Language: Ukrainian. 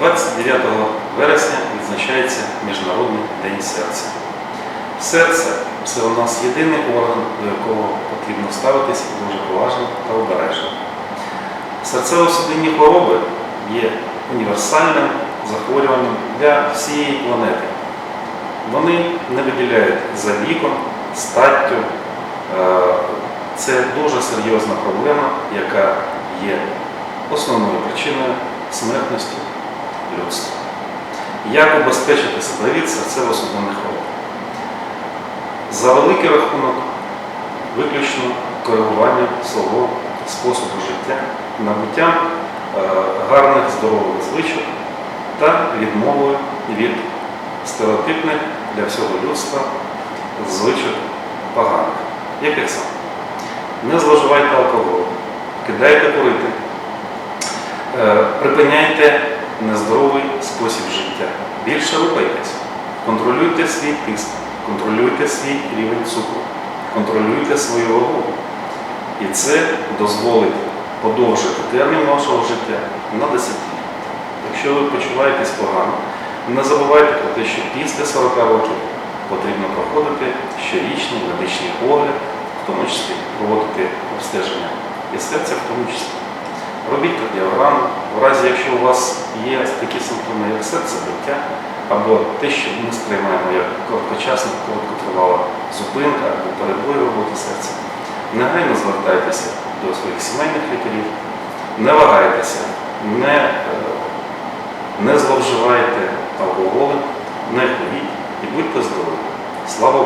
29 вересня відзначається Міжнародний день серця. Серце це у нас єдиний орган, до якого потрібно ставитися дуже поважно та обережно. Серцево-судинні хвороби є універсальним захворюванням для всієї планети. Вони не виділяють за віком, статтю. Е, Це дуже серйозна проблема, яка є основною причиною смертності людства. Як убезпечити себе від серцево-судинних хвороб? За великий рахунок виключно коригуванням свого способу життя, набуттям е, гарних здорових звичок та відмовою від стереотипних для всього людства звичок поганих. Яких саме? Не зловживайте алкоголем, кидайте курити, е, припиняйте нездоровий спосіб життя. Більше рухайтесь, контролюйте свій тиск, контролюйте свій рівень цукру, контролюйте свою вагу. І це дозволить подовжити термін вашого життя на 10 років. Якщо ви почуваєтесь погано, не забувайте про те, що після 40 років потрібно проходити щорічний медичний огляд, в тому числі проводити обстеження і серця в тому числі. Робіть кардіограму, в разі, якщо у вас є такі симптоми, як серцебиття, або те, що ми сприймаємо як короткочасна, короткотривала зупинка або перебої роботи серця, негайно звертайтеся до своїх сімейних лікарів, не вагайтеся, не, е, не зловживайте алкоголем, не хворіть і будьте здорові. Слава Україні!